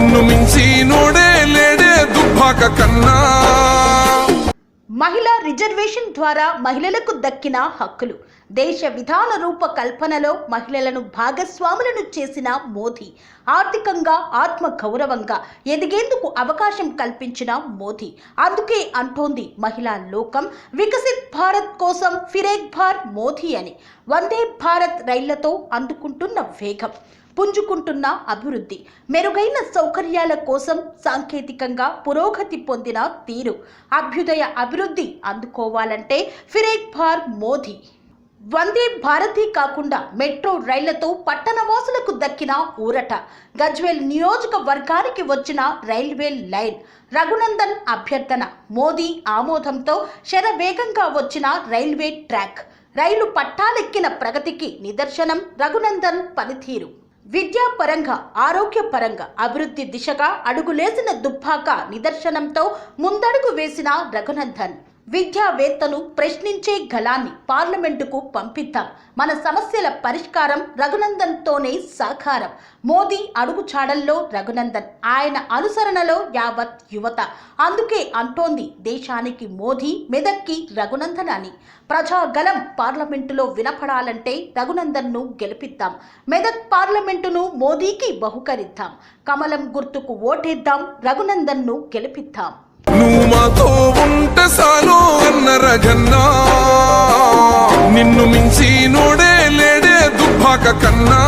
నిన్ను మించి నోడే లేడే కన్నా. మహిళా రిజర్వేషన్ ద్వారా మహిళలకు దక్కిన హక్కులు. దేశ విధాన రూప కల్పనలో మహిళలను భాగస్వాములను చేసిన మోదీ. ఆర్థికంగా ఆత్మ గౌరవంగా ఎదిగేందుకు అవకాశం కల్పించిన మోదీ. అందుకే అంటోంది మహిళా లోకం వికసిత్ భారత్ కోసం ఫిరేక్ భార్ మోదీ అని. వందే భారత్ రైళ్ళతో అందుకుంటున్న వేగం. పుంజుకుంటున్న అభివృద్ధి. మెరుగైన సౌకర్యాల కోసం సాంకేతికంగా పురోగతి పొందిన తీరు. అభ్యుదయ అభివృద్ధి అందుకోవాలంటే ఫిరేక్ భార్ మోదీ. వందే భారతి కాకుండా మెట్రో రైళ్ళతో పట్టణవాసులకు దక్కిన ఊరట. గజ్వేల్ నియోజకవర్గానికి వచ్చిన రైల్వే లైన్. రఘునందన్ అభ్యర్థన. మోదీ ఆమోదంతో శరవేగంగా వచ్చిన రైల్వే ట్రాక్. రైలు పట్టాలెక్కిన ప్రగతికి నిదర్శనం రఘునందన్ పనితీరు. విద్యాపరంగా ఆరోగ్యపరంగా అభివృద్ధి దిశగా అడుగులేసిన దుబ్బాక నిదర్శనంతో ముందడుగు వేసిన రఘునందన్. విద్యావేత్తలు ప్రశ్నించే గళాన్ని పార్లమెంటుకు పంపిద్దాం. మన సమస్యల పరిష్కారం రఘునందన్తోనే సాకారం. మోదీ అడుగుచాడల్లో రఘునందన్. ఆయన అనుసరణలో యావత్ యువత. అందుకే అంటోంది దేశానికి మోదీ మెదక్కి రఘునందన్ అని. ప్రజాగలం పార్లమెంటులో వినపడాలంటే రఘునందన్ను గెలిపిద్దాం. మెదక్ పార్లమెంటును మోదీకి బహుకరిద్దాం. కమలం గుర్తుకు ఓటేద్దాం రఘునందన్ను గెలిపిద్దాం. నువ్వు మాతో ఉంటే సాలు నిన్ను మించి నోడే లేడే దుబ్బాక కన్నా.